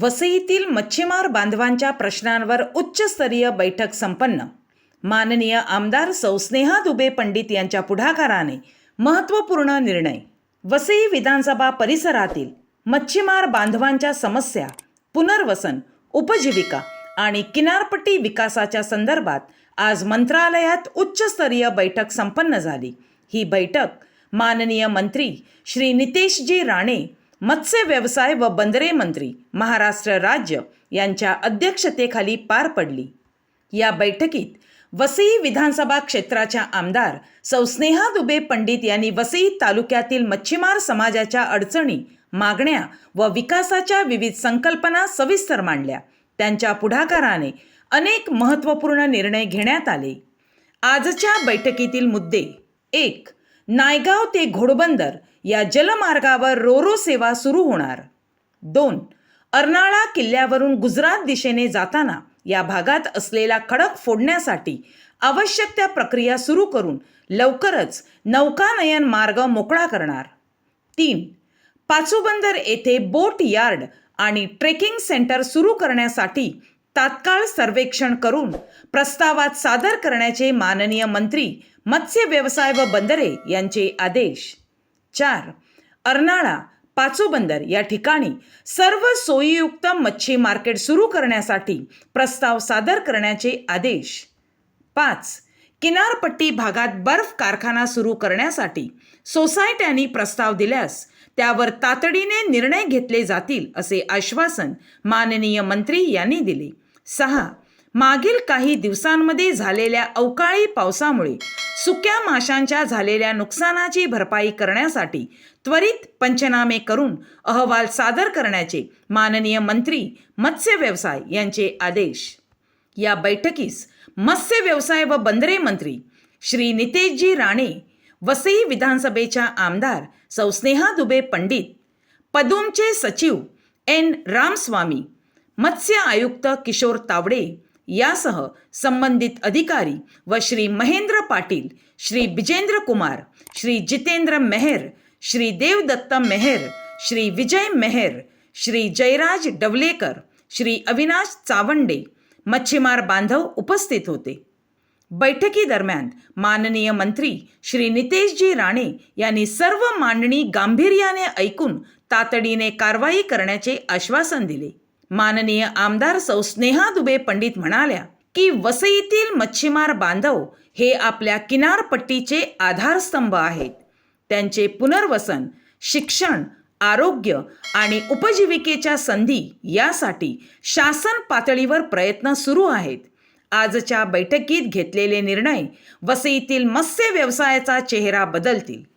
वसईतील मच्छीमार बांधवांच्या प्रश्नांवर उच्चस्तरीय बैठक संपन्न. माननीय आमदार सौ स्नेहा दुबे पंडित यांच्या पुढाकाराने महत्त्वपूर्ण निर्णय. वसई विधानसभा परिसरातील मच्छीमार बांधवांच्या समस्या पुनर्वसन उपजीविका आणि किनारपट्टी विकासाच्या संदर्भात आज मंत्रालयात उच्चस्तरीय बैठक संपन्न झाली. ही बैठक माननीय मंत्री श्री नितेशजी राणे मत्स्य व्यवसाय व बंदरे मंत्री महाराष्ट्र राज्य यांच्या अध्यक्षतेखाली पार पडली. या बैठकीत वसई विधानसभा क्षेत्राच्या आमदार सौस्नेहा दुबे पंडित यांनी वसई तालुक्यातील मच्छीमार समाजाच्या अडचणी मागण्या व विकासाच्या विविध संकल्पना सविस्तर मांडल्या. त्यांच्या पुढाकाराने अनेक महत्त्वपूर्ण निर्णय घेण्यात आले. आजच्या बैठकीतील मुद्दे एक नायगाव ते घोडबंदर या जलमार्गावर रोरो सेवा सुरू होणार. दोन अर्नाळा किल्ल्यावरून गुजरात दिशेने जाताना या भागात असलेला खडक फोडण्यासाठी आवश्यक त्या प्रक्रिया सुरू करून लवकरच नौकानयन मार्ग मोकळा करणार. तीन पाचूबंदर येथे बोट यार्ड आणि ट्रेकिंग सेंटर सुरू करण्यासाठी तात्काळ सर्वेक्षण करून प्रस्तावात सादर करण्याचे माननीय मंत्री मत्स्य व्यवसाय व बंदरे यांचे आदेश. चार. अर्नाळा पाचोबंदर या ठिकाणी सर्व सोयीयुक्त मच्छी मार्केट सुरू करण्यासाठी प्रस्ताव सादर करण्याचे आदेश. पाच. किनारपट्टी भागात बर्फ कारखाना सुरू करण्यासाठी सोसायट्यांनी प्रस्ताव दिल्यास त्यावर तातडीने निर्णय घेतले जातील असे आश्वासन माननीय मंत्री यांनी दिले. सहा. मागील काही दिवसांमध्ये झालेल्या अवकाळी पावसामुळे सुक्या माशांच्या झालेल्या नुकसानाची भरपाई करण्यासाठी त्वरित पंचनामे करून अहवाल सादर करण्याचे माननीय मंत्री मत्स्य व्यवसाय यांचे आदेश. या बैठकीस मत्स्य व्यवसाय व बंदरे मंत्री श्री नितेशजी राणे वसई विधानसभेच्या आमदार सौ स्नेहा दुबे पंडित पदुमचे सचिव एन रामस्वामी मत्स्य आयुक्त किशोर तावडे यासह संबंधित अधिकारी व श्री महेंद्र पाटील श्री बिजेंद्र कुमार श्री जितेंद्र मेहर श्री देवदत्त मेहर श्री विजय मेहर श्री जयराज डवलेकर श्री अविनाश चावंडे मच्छीमार बांधव उपस्थित होते. बैठकीदरम्यान माननीय मंत्री श्री नितेशजी राणे यांनी सर्व मांडणी गांभीर्याने ऐकून तातडीने कारवाई करण्याचे आश्वासन दिले. माननीय आमदार सौ स्नेहा दुबे पंडित म्हणाल्या की वसईतील मच्छीमार बांधव हे आपल्या किनारपट्टीचे आधारस्तंभ आहेत. त्यांचे पुनर्वसन शिक्षण आरोग्य आणि उपजीविकेच्या संधी यासाठी शासन पातळीवर प्रयत्न सुरू आहेत. आजच्या बैठकीत घेतलेले निर्णय वसईतील मत्स्य व्यवसायाचा चेहरा बदलतील.